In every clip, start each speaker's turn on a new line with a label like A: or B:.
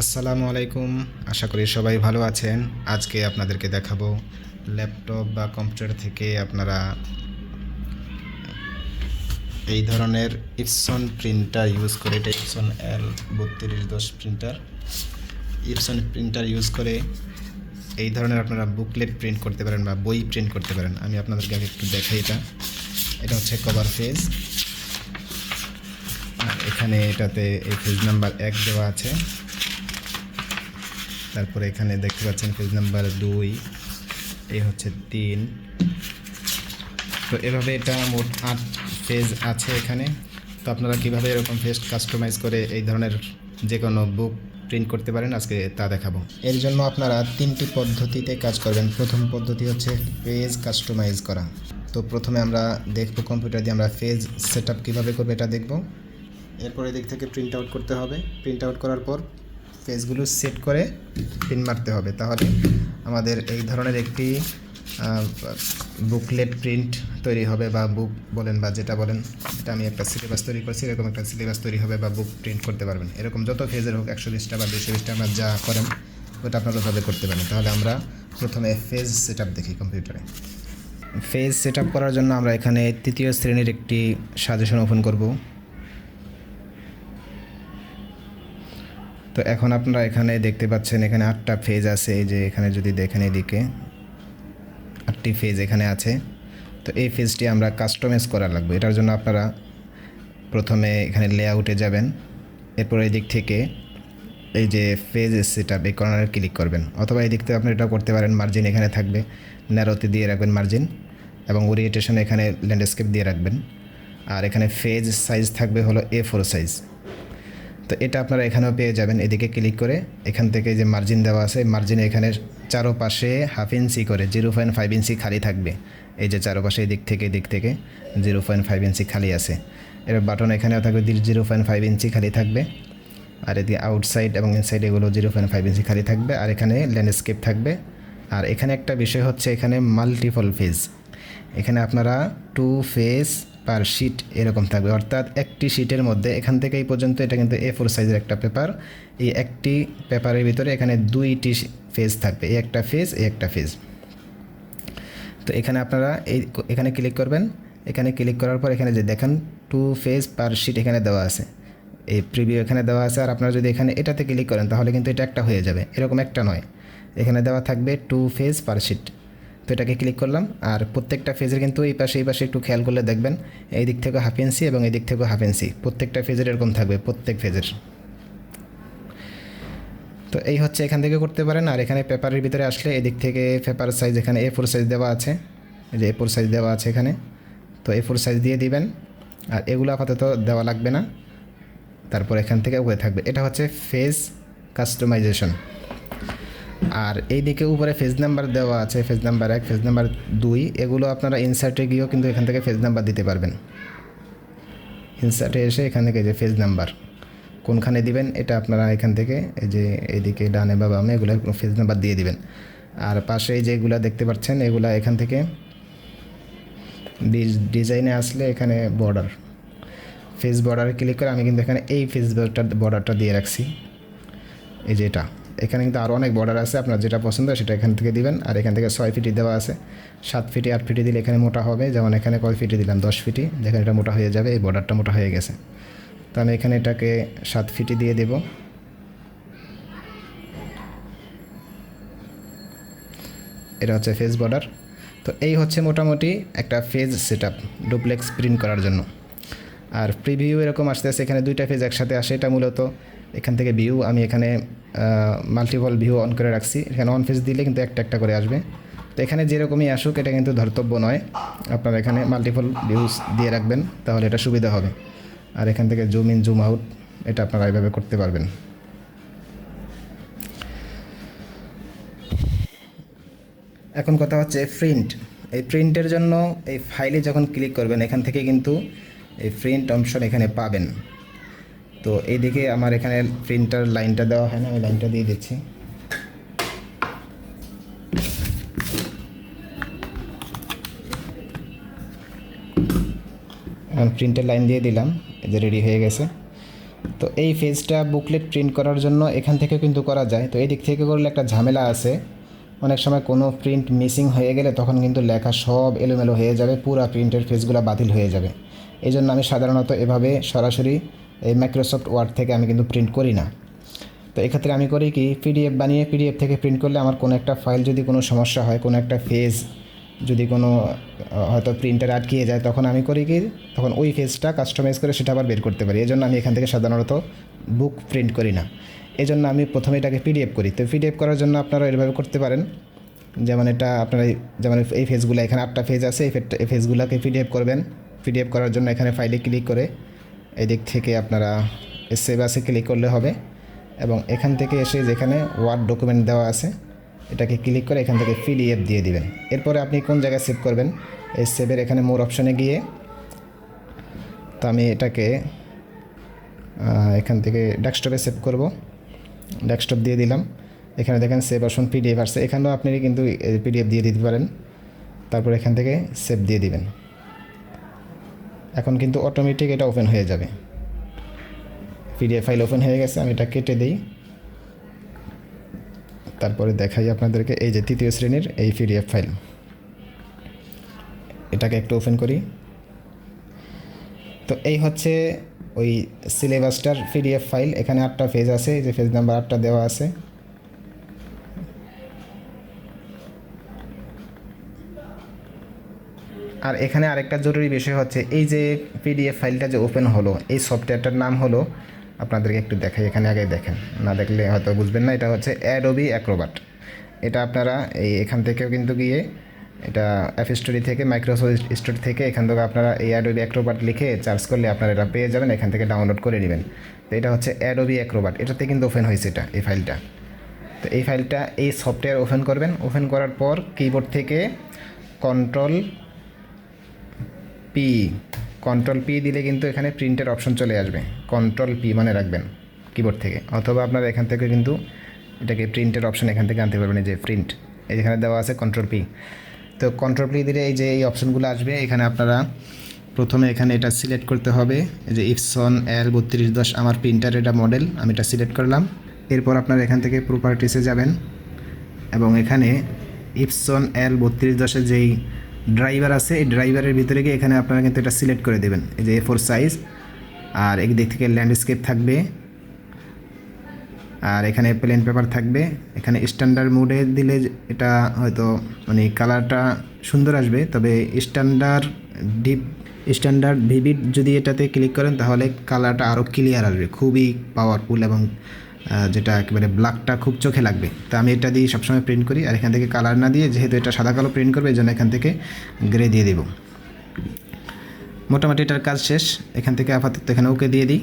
A: আসসালামু আলাইকুম। আশা করি সবাই ভালো আছেন। আজকে আপনাদেরকে দেখাবো ল্যাপটপ বা কম্পিউটার থেকে আপনারা এই ধরনের ইপসন প্রিন্টার ইউজ করে, এটা ইপসন এল বত্রিশ দশ প্রিন্টার। ইপসন প্রিন্টার ইউজ করে এই ধরনের আপনারা বুকলেট প্রিন্ট করতে পারেন বা বই প্রিন্ট করতে পারেন। আমি আপনাদেরকে আগে একটু দেখাই এটা। এটা হচ্ছে কভার আর এখানে এটাতে এই পেজ নাম্বার এক দেওয়া আছে। তারপরে এখানে দেখতে পাচ্ছেন পেজ নাম্বার দুই, এই হচ্ছে তিন। তো এভাবে এটা মোট আট পেজ আছে এখানে। তো আপনারা কীভাবে এরকম পেজ কাস্টমাইজ করে এই ধরনের যে কোনো বুক প্রিন্ট করতে পারেন, আজকে তা দেখাবো। এর জন্য আপনারা তিনটি পদ্ধতিতে কাজ করবেন। প্রথম পদ্ধতি হচ্ছে পেজ কাস্টমাইজ করা। তো প্রথমে আমরা দেখব কম্পিউটার দিয়ে আমরা পেজ সেট আপ কীভাবে করব এটা দেখব। এরপরে এদিক থেকে প্রিন্ট আউট করতে হবে। প্রিন্ট আউট করার পর পেজগুলো সেট করে পিন মারতে হবে। তাহলে আমাদের এই ধরনের একটি বুকলেট প্রিন্ট তৈরি হবে বা বুক বলেন বা যেটা বলেন, এটা আমি একটা সিলেবাস তৈরি করছি, এরকম একটা সিলেবাস তৈরি হবে বা বুক প্রিন্ট করতে পারবেন। এরকম যত ফেজের হোক, একশো বিশটা বা দুশো বিশটা আমরা যা করেন, ওটা আপনারা ওভাবে করতে পারেন। তাহলে আমরা প্রথমে ফেজ সেট দেখি কম্পিউটারে ফেজ সেট করার জন্য আমরা এখানে তৃতীয় শ্রেণির একটি সাজেশন ওপেন করব। তো এখন আপনারা এখানে দেখতে পাচ্ছেন, এখানে আটটা ফেজ আছে, এই যে এখানে যদি দেখেন এদিকে, আটটি ফেজ এখানে আছে। তো এই ফেজটি আমরা কাস্টমাইজ করা লাগবে, এটার জন্য আপনারা প্রথমে এখানে লেআউটে যাবেন, এরপর এই দিক থেকে এই যে ফেজ সেট আপ এই কর্নারে ক্লিক করবেন, অথবা এই দিক থেকে আপনি এটা করতে পারেন মার্জিন এখানে থাকবে ন্যারোতে দিয়ে রাখবেন মার্জিন এবং ওরিয়েন্টেশন এখানে ল্যান্ডস্কেপ দিয়ে রাখবেন। আর এখানে ফেজ সাইজ থাকবে হলো এ ফোর সাইজ তো এটা আপনারা এখানেও পেয়ে যাবেন। এদিকে ক্লিক করে এখান থেকে যে মার্জিন দেওয়া আছে মার্জিনে এখানে চারোপাশে হাফ ইঞ্চি করে জিরো পয়েন্ট ফাইভ ইঞ্চি খালি থাকবে। এই যে চারোপাশে এদিক থেকে এদিক থেকে জিরো পয়েন্ট ফাইভ ইঞ্চি খালি আছে। এবার বাটন এখানেও থাকবে জিরো পয়েন্ট ফাইভ ইঞ্চি খালি থাকবে। আর এদিকে আউটসাইড এবং ইনসাইড এগুলো জিরো পয়েন্ট ফাইভ ইঞ্চি খালি থাকবে। আর এখানে ল্যান্ডস্কেপ থাকবে। আর এখানে একটা বিষয় হচ্ছে এখানে মাল্টিপল ফেজ এখানে আপনারা টু ফেজ পার শিট এরকম থাকবে। অর্থাৎ একটি শিটের মধ্যে, এখান থেকে এই পর্যন্ত এটা কিন্তু এ ফোর সাইজের একটা পেপার এই একটি পেপারের ভিতরে এখানে দুইটি ফেজ থাকবে। এই একটা ফেজ এই একটা ফেজ তো এখানে আপনারা এই এখানে ক্লিক করবেন। এখানে ক্লিক করার পর এখানে যে দেখেন টু ফেজ পার শিট এখানে দেওয়া আছে। এই প্রিভিউ এখানে দেওয়া আছে। আর আপনারা যদি এখানে এটাতে ক্লিক করেন, তাহলে কিন্তু এটা একটা হয়ে যাবে। এরকম একটা নয়। এখানে দেওয়া থাকবে টু ফেজ পার শিট তো এটাকে ক্লিক করলাম, আর প্রত্যেকটা ফেজের কিন্তু এই পাশে এই পাশে একটু খেয়াল করলে দেখবেন, এই দিক থেকে হাফ ইঞ্চি এবং এই দিক থেকে হাফ ইঞ্চি প্রত্যেকটা ফেজের এরকম থাকবে, প্রত্যেক ফেজের তো এই হচ্ছে এখান থেকে করতে পারেন, আর এখানে পেপারের ভিতরে আসলে এদিক থেকে পেপার সাইজ এখানে এ ফোর সাইজ দেওয়া আছে যে এ ফোর সাইজ দেওয়া আছে এখানে। তো এ ফোর সাইজ দিয়ে দিবেন, আর এগুলো আপাতত দেওয়া লাগবে না। তারপর এখান থেকে উপরে থাকবে। এটা হচ্ছে ফেজ কাস্টমাইজেশন আর এই দিকে উপরে ফেজ নাম্বার দেওয়া আছে ফেজ নাম্বার এক ফেজ নাম্বার দুই, এগুলো আপনারা ইনসার্টে গিয়েও কিন্তু এখান থেকে ফেজ নাম্বার দিতে পারবেন। ইনসার্টে এসে এখান থেকে যে ফেজ নাম্বার কোনখানে দিবেন এটা আপনারা এখান থেকে এই যে এদিকে ডানে বা বামে এগুলো ফেজ নাম্বার দিয়ে দিবেন। আর পাশে যেগুলো দেখতে পাচ্ছেন, এগুলা এখান থেকে ডিজাইনে আসলে এখানে বর্ডার ফেস বর্ডারে ক্লিক করে আমি কিন্তু এখানে এই ফেস বর্ডারটা দিয়ে রাখছি। এই যে এটা। এখানে কিন্তু আরও অনেক বর্ডার আছে, আপনার যেটা পছন্দ সেটা এখান থেকে দিবেন। আর এখান থেকে ছয় ফিটি দেওয়া আছে। সাত ফিটি আট ফিটি দিলে এখানে মোটা হবে। যেমন এখানে কয় ফিটি দিলাম? দশ ফিটি যেখানে এটা মোটা হয়ে যাবে, এই বর্ডারটা মোটা হয়ে গেছে। তো আমি এখানে এটাকে সাত ফিটি দিয়ে দেব। এটা হচ্ছে ফেস বর্ডার তো এই হচ্ছে মোটামুটি একটা phase set up duplex print করার জন্য। আর প্রিভিউ এরকম আসতে আসতে এখানে দুইটা ফেজ একসাথে আসে। এটা মূলত এখান থেকে ভিউ আমি এখানে মাল্টিপল ভিউ অন করে রাখছি। এখানে অন ফেজ দিলে কিন্তু একটা একটা করে আসবে। তো এখানে যেরকমই আসুক, এটা কিন্তু ধর্তব্য নয়। আপনারা এখানে মাল্টিপল ভিউজ দিয়ে রাখবেন, তাহলে এটা সুবিধা হবে। আর এখান থেকে জুম ইন জুম আউট এটা আপনারা এভাবে করতে পারবেন। এখন কথা হচ্ছে প্রিন্ট এই প্রিন্টের জন্য এই ফাইলে যখন ক্লিক করবেন, এখান থেকে কিন্তু এই প্রিন্ট অপশন এখানে পাবেন। তো এইদিকে আমার এখানে প্রিন্টার লাইনটা দেওয়া হয় না আমি লাইনটা দিয়ে দিচ্ছি। প্রিন্টের লাইন দিয়ে দিলাম, এই যে রেডি হয়ে গেছে। তো এই ফেজটা বুকলেট প্রিন্ট করার জন্য এখান থেকে কিন্তু করা যায়। তো এই দিক থেকে করলে একটা ঝামেলা আছে। অনেক সময় কোনো প্রিন্ট মিসিং হয়ে গেলে তখন কিন্তু লেখা সব এলোমেলো হয়ে যাবে, পুরো প্রিন্টের ফেজগুলো বাতিল হয়ে যাবে। এই জন্য আমি সাধারণত এভাবে সরাসরি এই মাইক্রোসফট ওয়ার্ড থেকে আমি কিন্তু প্রিন্ট করি না। তো এক্ষেত্রে আমি করি কি পিডিএফ বানিয়ে পিডিএফ থেকে প্রিন্ট করলে আমার কোনো একটা ফাইল যদি কোনো সমস্যা হয়, কোনো একটা ফেজ যদি কোনো হয়তো প্রিন্টার আটকিয়ে যায়, তখন আমি করি কি, তখন ওই ফেজটা কাস্টমাইজ করে সেটা আবার বের করতে পারি। এই জন্য আমি এখান থেকে সাধারণত বুক প্রিন্ট করি না। এই জন্য আমি প্রথমে এটাকে পিডিএফ করি। তো পিডিএফ করার জন্য আপনারা এভাবে করতে পারেন। যেমন এটা আপনারা যেমন এই ফেজগুলো এখানে আটটা ফেজ আছে, এই ফেজগুলোকে পিডিএফ করবেন। পিডিএফ করার জন্য এখানে ফাইলে ক্লিক করে এদিক থেকে আপনারা সেভ আসে ক্লিক করলে হবে এবং এখান থেকে এসে যেখানে ওয়ার্ড ডকুমেন্ট দেওয়া আছে, এটাকে ক্লিক করে এখান থেকে পিডিএফ দিয়ে দিবেন। এরপরে আপনি কোন জায়গায় সেভ করবেন? এই সেভের এখানে মোর অপশনে গিয়ে তো আমি এটাকে এখান থেকে ডেস্কটপে সেভ করব। ডেস্কটপ দিয়ে দিলাম। এখানে দেখেন সেভ অপশন পিডিএফ আসছে। এখানেও আপনি কিন্তু পিডিএফ দিয়ে দিতে পারেন। তারপর এখান থেকে সেভ দিয়ে দিবেন। এখন কিন্তু অটোমেটিক এটা ওপেন হয়ে যাবে। পিডিএফ ফাইল ওপেন হয়ে গেছে, আমি এটা কেটে দিই। তারপরে দেখাই আপনাদেরকে এই যে তৃতীয় শ্রেণির এই পিডিএফ ফাইল এটাকে একটু ওপেন করি। তো এই হচ্ছে ওই সিলেবাসটার পিডিএফ ফাইল এখানে আটটা পেজ আছে, এই যে পেজ নাম্বার আটটা দেওয়া আছে। আর এখানে আরেকটা জরুরি বিষয় হচ্ছে, এই যে পিডিএফ ফাইলটা যে ওপেন হলো, এই সফটওয়্যারটার নাম হলো, আপনাদেরকে একটু দেখাই, এখানে আগে দেখেন। না দেখলে হয়তো বুঝবেন না, এটা হচ্ছে অ্যাডোবি অ্যাক্রোবাট এটা আপনারা এই এখান থেকেও কিন্তু গিয়ে, এটা অ্যাপ স্টোরি থেকে মাইক্রোসফট স্টোরি থেকে, এখান থেকে আপনারা এই অ্যাডোবি অ্যাক্রোবাট লিখে চার্জ করলে আপনারা এটা পেয়ে যাবেন, এখান থেকে ডাউনলোড করে নেবেন। তো এটা হচ্ছে অ্যাডোবি অ্যাক্রোবাট এটাতে কিন্তু ওপেন হয়েছে এটা, এই ফাইলটা। তো এই ফাইলটা এই সফটওয়্যার ওপেন করবেন। ওপেন করার পর কিবোর্ড থেকে কন্ট্রোল পি কন্ট্রোল পি দিলে কিন্তু এখানে প্রিন্টের অপশন চলে আসবে। কন্ট্রোল পি মানে রাখবেন কিবোর্ড থেকে। অথবা আপনারা এখান থেকে কিন্তু এটাকে প্রিন্টের অপশন এখান থেকে আনতে পারবেন, এই যে প্রিন্ট এই যেখানে দেওয়া আছে কন্ট্রোল পি তো কন্ট্রোল পি দিলে এই যে এই অপশনগুলো আসবে, এখানে আপনারা প্রথমে এখানে এটা সিলেক্ট করতে হবে। যে ইপসন এল বত্রিশ দশ, আমার প্রিন্টার এটা মডেল আমি এটা সিলেক্ট করলাম। এরপর আপনারা এখান থেকে প্রপার্টিসে যাবেন। এবং এখানে ইপসন এল বত্রিশ দশের যেই ড্রাইভার আছে, এই ড্রাইভারের ভিতরে গিয়ে এখানে আপনারা কিন্তু এটা সিলেক্ট করে দেবেন। এই যে এ ফোর সাইজ আর একদিক থেকে ল্যান্ডস্কেপ থাকবে, আর এখানে প্লেন পেপার থাকবে। এখানে স্ট্যান্ডার্ড মোডে দিলে এটা হয়তো মানে কালারটা সুন্দর আসবে, তবে স্ট্যান্ডার্ড ডিপ স্ট্যান্ডার্ড ভিভিড যদি এটাতে ক্লিক করেন, তাহলে কালারটা আরও ক্লিয়ার আসবে। খুবই পাওয়ারফুল এবং যেটা একেবারে ব্ল্যাকটা খুব চোখে লাগবে। তো আমি এটা দিয়ে সবসময় প্রিন্ট করি, আর এখান থেকে কালার না দিয়ে যেহেতু এটা সাদা কালো প্রিন্ট করবে এই এখান থেকে গ্রে দিয়ে দেবো। মোটামুটি এটার কাজ শেষ। এখান থেকে আপাতত এখানে ওকে দিয়ে দিই।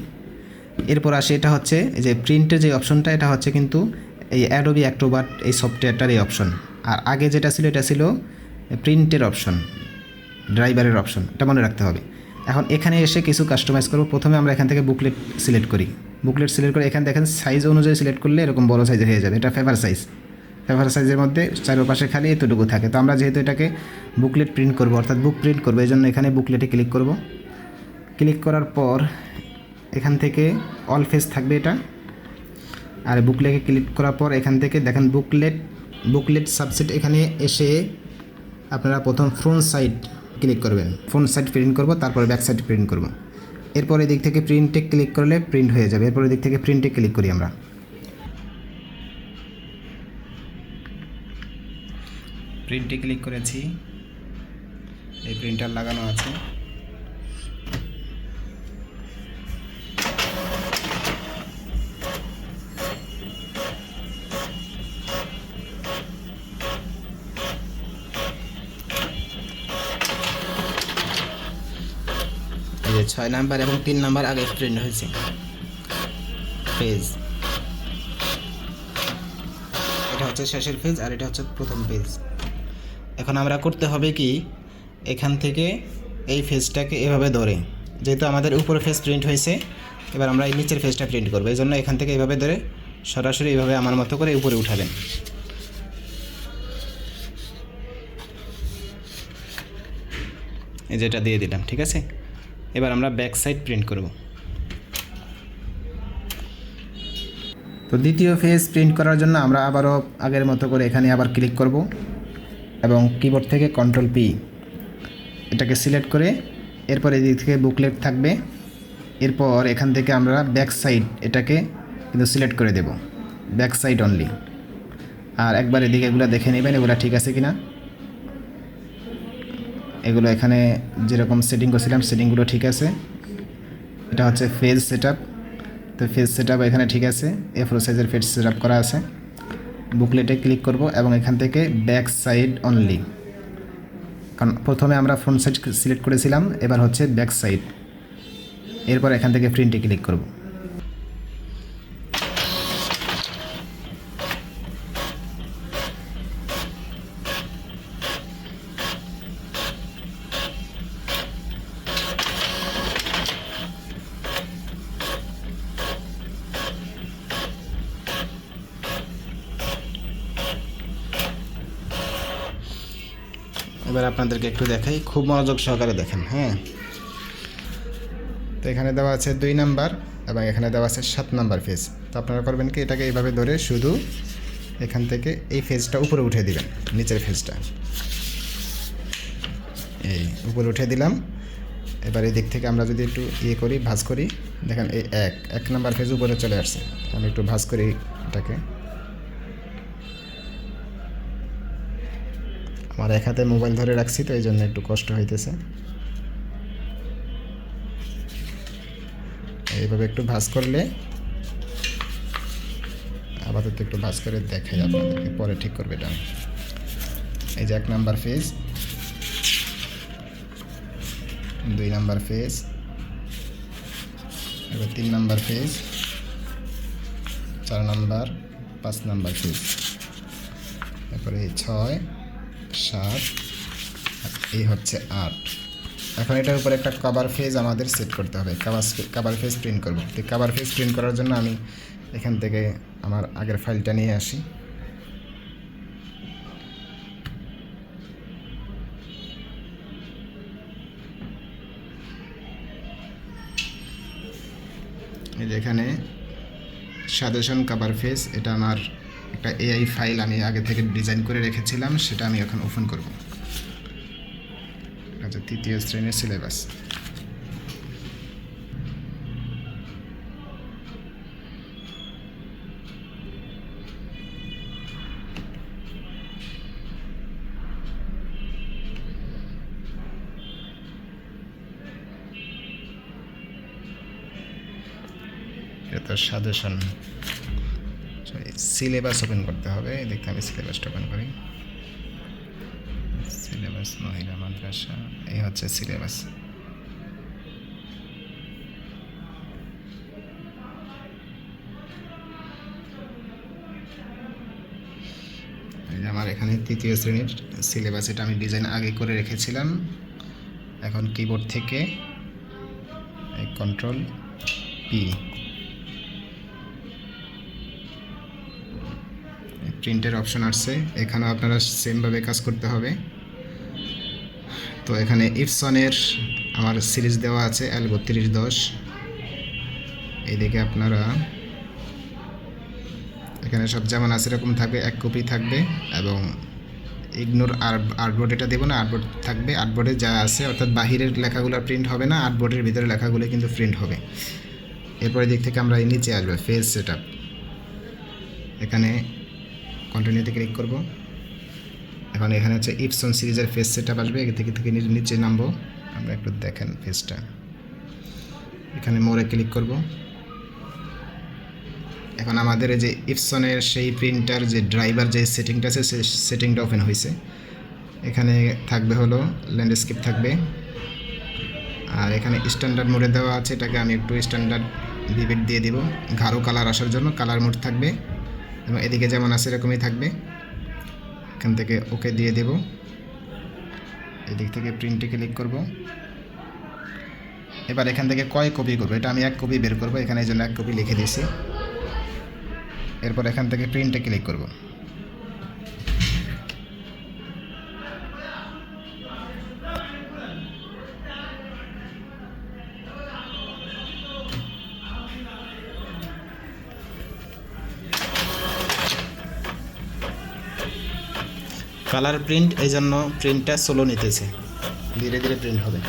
A: এরপর আসে, এটা হচ্ছে যে প্রিন্টের যে অপশনটা এটা হচ্ছে কিন্তু এই অ্যাডোবি অ্যাক্টোবাট এই সফটওয়্যারটার এই অপশন আর আগে যেটা ছিল, এটা ছিল প্রিন্টের অপশন ড্রাইভারের অপশন এটা মনে রাখতে হবে। এখন এখানে এসে কিছু কাস্টমাইজ করব। প্রথমে আমরা এখান থেকে বুকলেট সিলেক্ট করি। বুকলেট সিলেক্ট করে, এখানে দেখেন সাইজ অনুযায়ী সিলেক্ট করলে এরকম বড় সাইজের হয়ে যাবে। এটা ফেভার সাইজ ফেভার সাইজের মধ্যে চারপাশে খালি এতটুকু থাকে। তো আমরা যেহেতু এটাকে বুকলেট প্রিন্ট করব, অর্থাৎ বুক প্রিন্ট করব, এই জন্য এখানে বুকলেটে ক্লিক করব। ক্লিক করার পর এখান থেকে অল ফেস থাকবে এটা। আর বুকলেটে ক্লিক করার পর এখান থেকে দেখেন বুকলেট বুকলেট সাবসেট এখানে এসে আপনারা প্রথম ফ্রন্ট সাইড ক্লিক করবেন। ফ্রন্ট সাইড প্রিন্ট করব, তারপরে ব্যাক সাইড প্রিন্ট করব। এরপর এদিক থেকে প্রিন্টে ক্লিক করলে প্রিন্ট হয়ে যাবে। এরপর এদিক থেকে প্রিন্টে ক্লিক করি আমরা। প্রিন্টে ক্লিক করেছি। এই প্রিন্টার লাগানো আছে। ছয় নাম্বার এবং তিন নাম্বার আগে প্রিন্ট হয়েছে। পেজ এটা হচ্ছে শেষের পেজ আর এটা হচ্ছে প্রথম পেজ এখন আমরা করতে হবে কি, এখান থেকে এই ফেজটাকে এভাবে ধরে। যেহেতু আমাদের উপরে ফেজ প্রিন্ট হয়েছে, এবার আমরা এই নিচের ফেজটা প্রিন্ট করব। এই জন্য এখান থেকে এভাবে ধরে সরাসরি এভাবে আমার মতো করে উপরে উঠাবেন। এই যেটা দিয়ে দিলাম, ঠিক আছে? এবার আমরা ব্যাক সাইড প্রিন্ট করব। তো দ্বিতীয় ফেজ প্রিন্ট করার জন্য আমরা আবারও আগের মতো করে এখানে আবার ক্লিক করব এবং কিবোর্ড থেকে কন্ট্রোল পি এটাকে সিলেক্ট করে এরপর এদিক থেকে বুকলেট থাকবে। এরপর এখান থেকে আমরা ব্যাক সাইড এটাকে কিন্তু সিলেক্ট করে দেব। ব্যাক সাইড অনলি আর একবার এদিকে এগুলো দেখে নেবেন, এগুলো ঠিক আছে কি না এগুলো এখানে যেরকম সেটিং করছিলাম সেটিংগুলো ঠিক আছে। এটা হচ্ছে ফেজ সেট তো ফেজ সেট এখানে ঠিক আছে। এ ফোর সাইজের ফেজ সেট করা আছে। বুকলেটে ক্লিক করব এবং এখান থেকে ব্যাক সাইড অনলি কারণ প্রথমে আমরা ফ্রন্ট সাইড সিলেক্ট করেছিলাম, এবার হচ্ছে ব্যাক সাইড এরপর এখান থেকে প্রিন্টে ক্লিক করব। আপনাদেরকে একটু দেখাই। খুব মনোযোগ সহকারে দেখেন হ্যাঁ। তো এখানে দেওয়া আছে দুই নাম্বার এবং এখানে দেওয়া আছে সাত নাম্বার ফেজ। তো আপনারা করবেন কি, এটাকে এইভাবে ধরে শুধু এখান থেকে এই ফেজটা উপরে উঠে দিবেন, নিচের ফেজটা। এই উপরে উঠে দিলাম। এবার এই দিক থেকে আমরা যদি একটু ইয়ে করি, ভাজ করি, দেখেন এই এক এক নাম্বার ফেজ উপরে চলে আসছে। আমি একটু ভাজ করি এটাকে। আমার এক হাতে মোবাইল ধরে রাখছি, তো এই জন্য একটু কষ্ট হইতেছে। এইভাবে একটু ভাজ করলে আপাতত একটু ভাজ করে দেখাই আপনাদেরকে, পরে ঠিক করবে এটা। এই যে এক নাম্বার ফেজ, দুই নাম্বার ফেজ, এবার তিন নাম্বার ফেজ, চার নাম্বার, পাঁচ নাম্বার ফেজ। তারপরে ছয় সাত এই হচ্ছে আট। এখন এটার উপর একটা কাবার ফেজ আমাদের সেট করতে হবে। কাবার কাবার ফেজ প্রিন্ট করব। তো কাবার ফেজ প্রিন্ট করার জন্য আমি এখান থেকে আমার আগের ফাইলটা নিয়ে আসি। এখানে সাজেশন কাভার ফেস এটা আমার একটা এআই ফাইল আমি আগে থেকে ডিজাইন করে রেখেছিলাম, সেটা আমি এখন ওপেন করব। আচ্ছা তৃতীয় শ্রেণির সিলেবাস এটা সাজেশন সিলেবাস ওপেন করতে হবে। দেখতে আমি সিলেবাসটা ওপেন করি। সিলেবাস মহিলা মাদ্রাসা, এই হচ্ছে সিলেবাস আমার এখানে তৃতীয় শ্রেণির সিলেবাস এটা আমি ডিজাইন আগে করে রেখেছিলাম। এখন কিবোর্ড থেকে কন্ট্রোল পি প্রিন্টের অপশন আসছে। এখানেও আপনারা সেমভাবে কাজ করতে হবে। তো এখানে ইপসনের আমার সিরিজ দেওয়া আছে এল বত্রিশ দশ। এইদিকে আপনারা এখানে সব যেমন আছে এরকম থাকবে, এক কপি থাকবে এবং ইগনোর আর আর্টবোর্ড এটা দেবো না আর্টবোর্ড থাকবে। আর্টবোর্ডে যা আছে, অর্থাৎ বাহিরের লেখাগুলো প্রিন্ট হবে না আর্টবোর্ডের ভিতরে লেখাগুলো কিন্তু প্রিন্ট হবে। এরপরে দিক থেকে আমরা নিচে আসব ফেজ সেট এখানে কন্টিনিউতে ক্লিক করব। এখন এখানে হচ্ছে ইপসন সিরিজের ফেস সেট আপ আসবে থেকে থেকে নিচে নামবো। আমরা একটু দেখেন ফেসটা এখানে মোড়ে ক্লিক করব। এখন আমাদের যে ইপসনের সেই প্রিন্টার যে ড্রাইভার যে সেটিংটা আছে সেই সেটিংটা ওপেন হয়েছে। এখানে থাকবে হলো ল্যান্ডস্কেপ থাকবে। আর এখানে স্ট্যান্ডার্ড মোডে দেওয়া আছে। এটাকে আমি একটু স্ট্যান্ডার্ড ভিভিড দিয়ে দিব। গাঢ় কালার আসার জন্য কালার মোড থাকবে। এবং এদিকে যেমন আছে এরকমই থাকবে। এখান থেকে ওকে দিয়ে দেব। এদিক থেকে প্রিন্টে ক্লিক করব। এবার এখান থেকে কয় কপি করব? এটা আমি এক কপি বের করব। এখানে এই জন্য এক কপি লিখে দিয়েছি। এরপর এখান থেকে প্রিন্টে ক্লিক করব। কালার প্রিন্ট এই জন্য প্রিন্টটা স্লো নিতেছে। ধীরে ধীরে প্রিন্ট হবে।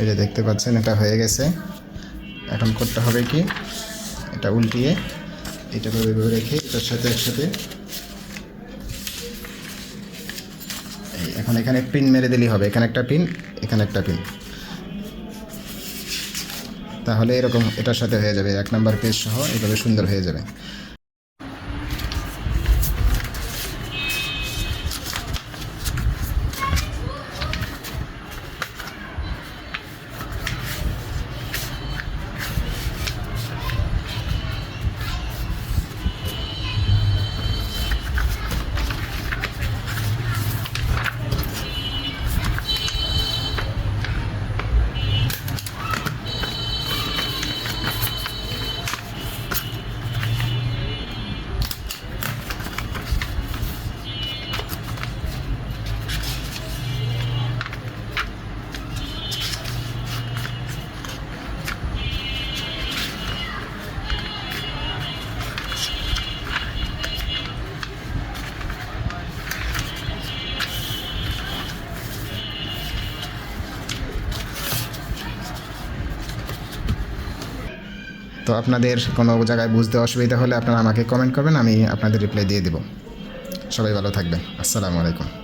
A: এই যে দেখতে পাচ্ছেন, এটা হয়ে গেছে। এখন করতে হবে কি? এটা উল্টিয়ে এটা ভাবে রেখে এটার সাথে একসাথে এখন এখানে পিন মেরে দিলেই হবে। এখানে একটা পিন, এখানে একটা পিন। তাহলে এরকম এটার সাথে হয়ে যাবে। এক নম্বর পেজ সহ এভাবে সুন্দর হয়ে যাবে। আপনাদের কোনো জায়গায় বুঝতে অসুবিধা হলে আপনারা আমাকে কমেন্ট করবেন, আমি আপনাদের রিপ্লাই দিয়ে দেবো। সবাই ভালো থাকবেন। আসসালামু আলাইকুম।